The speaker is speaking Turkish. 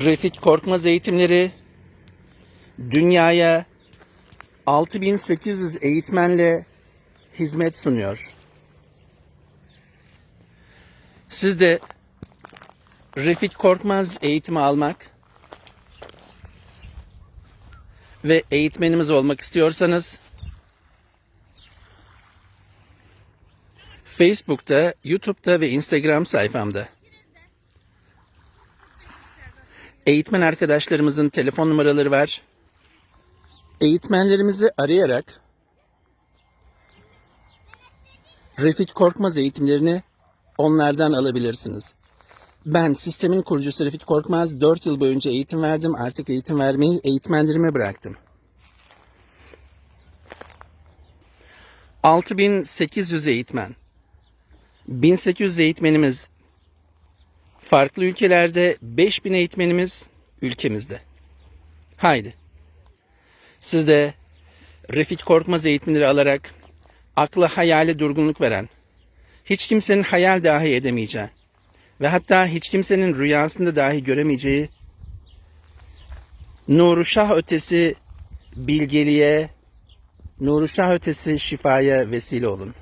Refik Korkmaz eğitimleri dünyaya 6800 eğitmenle hizmet sunuyor. Siz de Refik Korkmaz eğitimi almak ve eğitmenimiz olmak istiyorsanız Facebook'ta, YouTube'da ve Instagram sayfamda eğitmen arkadaşlarımızın telefon numaraları var. Eğitmenlerimizi arayarak Refik Korkmaz eğitimlerini onlardan alabilirsiniz. Ben sistemin kurucusu Refik Korkmaz 4 yıl boyunca eğitim verdim. Artık eğitim vermeyi eğitmenlerime bıraktım. 6800 eğitmen. 1800 eğitmenimiz farklı ülkelerde, 5000 eğitmenimiz ülkemizde. Haydi. Siz de Refik Korkmaz eğitimleri alarak akla hayale durgunluk veren, hiç kimsenin hayal dahi edemeyeceği ve hatta hiç kimsenin rüyasında dahi göremeyeceği nuru şah ötesi bilgeliğe, nuru şah ötesi şifaya vesile olun.